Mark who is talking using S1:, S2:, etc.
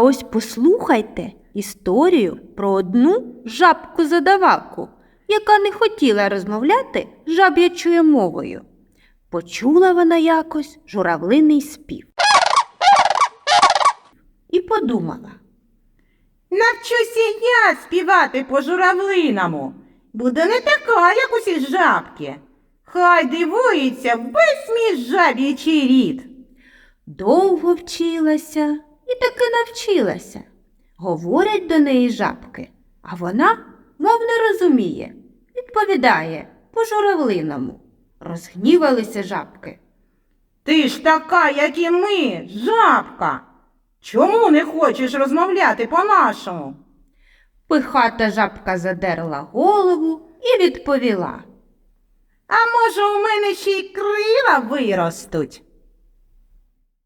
S1: ось послухайте історію про одну жабку-задаваку, яка не хотіла розмовляти жаб'ячою мовою. Почула вона якось журавлиний спів. І подумала.
S2: Навчуся я співати по журавлиному. Буду не така, як усі жабки. Хай дивується весь мій жаб'ячий рід.
S1: Довго вчилася таки навчилася. Говорять до неї жабки, а вона, мов не розуміє, відповідає по журавлиному. Розгнівалися жабки.
S2: Ти ж така, як і ми, жабка. Чому не хочеш розмовляти по-нашому?
S1: Пихата жабка задерла голову і відповіла.
S2: А може, у мене ще й крила виростуть?